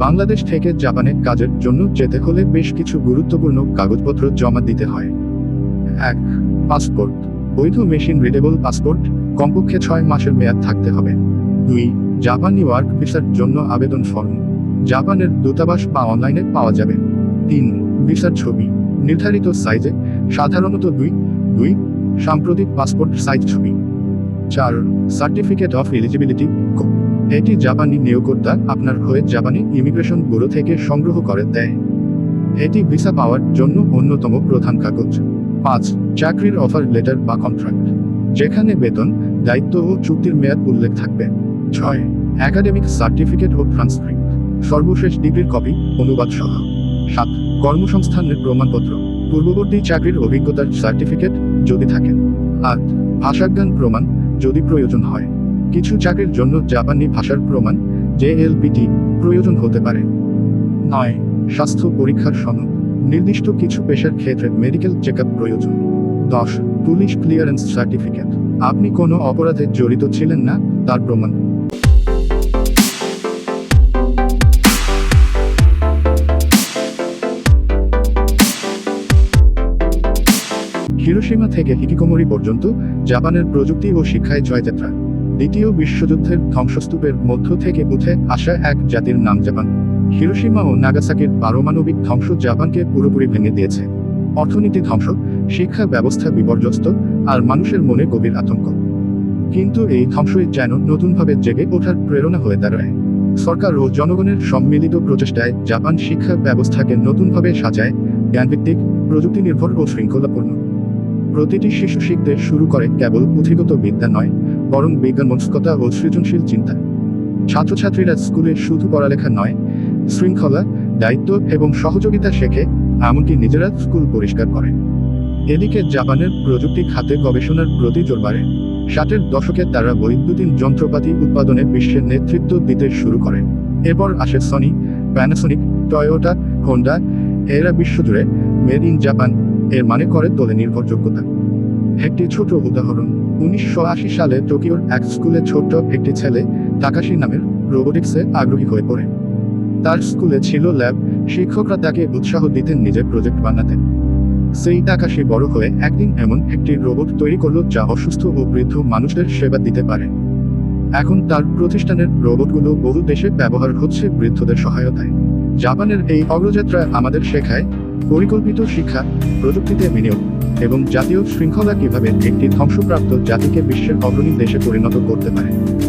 বাংলাদেশ থেকে জাপানে কাজের জন্য যেতে হলে বেশ কিছু গুরুত্বপূর্ণ কাগজপত্র জমা দিতে হয়। এক, পাসপোর্ট। বৈধ মেশিন রিডেবল পাসপোর্ট, কমপক্ষে ছয় মাসের মেয়াদ থাকতে হবে। দুই, জাপানি ওয়ার্ক ভিসার জন্য আবেদন ফর্ম। জাপানের দূতাবাস বা অনলাইনে পাওয়া যাবে। তিন, ভিসার ছবি। নির্ধারিত সাইজে, সাধারণত দুই দুই, সাম্প্রতিক পাসপোর্ট সাইজ ছবি। চার, সার্টিফিকেট অফ এলিজিবিলিটি এটি জাপানি নিয়োগকর্তা আপনার হয়ে জাপানি ইমিগ্রেশন ব্যুরো থেকে সংগ্রহ করে দেয়। এটি ভিসা পাওয়ার জন্য অন্যতম প্রধান কাগজ। পাঁচ, চাকরির অফার লেটার বা কন্ট্রাক্ট। যেখানে বেতন, দায়িত্ব ও চুক্তির মেয়াদ উল্লেখ থাকবে। ছয়, একাডেমিক সার্টিফিকেট ও ট্রান্সক্রিপ্ট। সর্বশেষ ডিগ্রির কপি, অনুবাদ সহ। সাত, কর্মসংস্থানের প্রমাণপত্র। পূর্ববর্তী চাকরির অভিজ্ঞতার সার্টিফিকেট যদি থাকে। আট, ভাষাজ্ঞান প্রমাণ যদি প্রয়োজন হয়। কিছু চাকরির জন্য জাপানি ভাষার প্রমাণ জেএলপিটি প্রয়োজন হতে পারে। নয়, স্বাস্থ্য পরীক্ষার সনদ, নির্দিষ্ট কিছু পেশার ক্ষেত্রে মেডিকেল চেক প্রয়োজন। দশ, পুলিশ ক্লিয়ারেন্স সার্টিফিকেট, আপনি কোনো অপরাধে জড়িত ছিলেন না, তার প্রমাণ। হিরোসীমা থেকে হিকিকোমরি পর্যন্ত জাপানের প্রযুক্তি ও শিক্ষায় জয়যাত্রা। দ্বিতীয় বিশ্বযুদ্ধের ধ্বংসস্তূপের মধ্য থেকে উঠে আসা এক জাতির নাম জাপান। হিরোসীমা ও নাগাসাকির পারমাণবিক ধ্বংস জাপানকে পুরোপুরি ভেঙে দিয়েছে। অর্থনীতি ধ্বংস, শিক্ষা ব্যবস্থা বিপর্যস্ত, আর মানুষের মনে গভীর আতঙ্ক। কিন্তু এই ধ্বংসই যেন নতুনভাবে জেগে ওঠার প্রেরণা হয়ে দাঁড়ায়। সরকার ও জনগণের সম্মিলিত প্রচেষ্টায় জাপান শিক্ষা ব্যবস্থাকে নতুনভাবে সাজায়, জ্ঞানভিত্তিক প্রযুক্তি নির্ভর ও শৃঙ্খলাপূর্ণ। প্রতিটি শিশু শিখতে শুরু করে কেবল পুঁথিগত বিদ্যা নয় বরং বিজ্ঞান মনস্কতা ও সৃজনশীল চিন্তা। ছাত্রছাত্রীরা স্কুলে শুধু পড়ালেখা নয়, শৃঙ্খলা, দায়িত্ব এবং সহযোগিতা শেখে, এমনকি নিজেরা স্কুল পরিষ্কার করে। এদিকে জাপানের প্রযুক্তি খাতে গবেষণার প্রতি জোর বাড়ে ষাটের দশকে তারা বৈদ্যুতিন যন্ত্রপাতি উৎপাদনে বিশ্বের নেতৃত্ব দিতে শুরু করে। এরপর আসে সনি প্যানাসোনিক টয়োটা হোন্ডা এরা বিশ্বজুড়ে মেড ইন জাপান, এর মানে করে তোলে নির্ভরযোগ্যতা। একটি ছোট উদাহরণ। উনিশশো আশি সালে টোকিওর এক স্কুলে ছোট্ট একটি ছেলে, তাকাশি নামের রোবোটিক্সে আগ্রহী হয়ে পড়ে। তার স্কুলে ছিল ল্যাব, শিক্ষকরা তাকে উৎসাহ দিতেন নিজের প্রজেক্ট বানাতে। সেই তাকাশি বড় হয়ে একদিন এমন একটি রোবট তৈরি করল যা অসুস্থ ও বৃদ্ধ মানুষদের সেবা দিতে পারে। এখন তার প্রতিষ্ঠানের রোবটগুলো বহু দেশে ব্যবহার হচ্ছে বৃদ্ধদের সহায়তায়। জাপানের এই অগ্রযাত্রা আমাদের শেখায় পরিকল্পিত শিক্ষা, প্রযুক্তিতে বিনিয়োগ এবং জাতীয় শৃঙ্খলা কীভাবে একটি ধ্বংসপ্রাপ্ত জাতিকে বিশ্বের অগ্রণী দেশে পরিণত করতে পারে।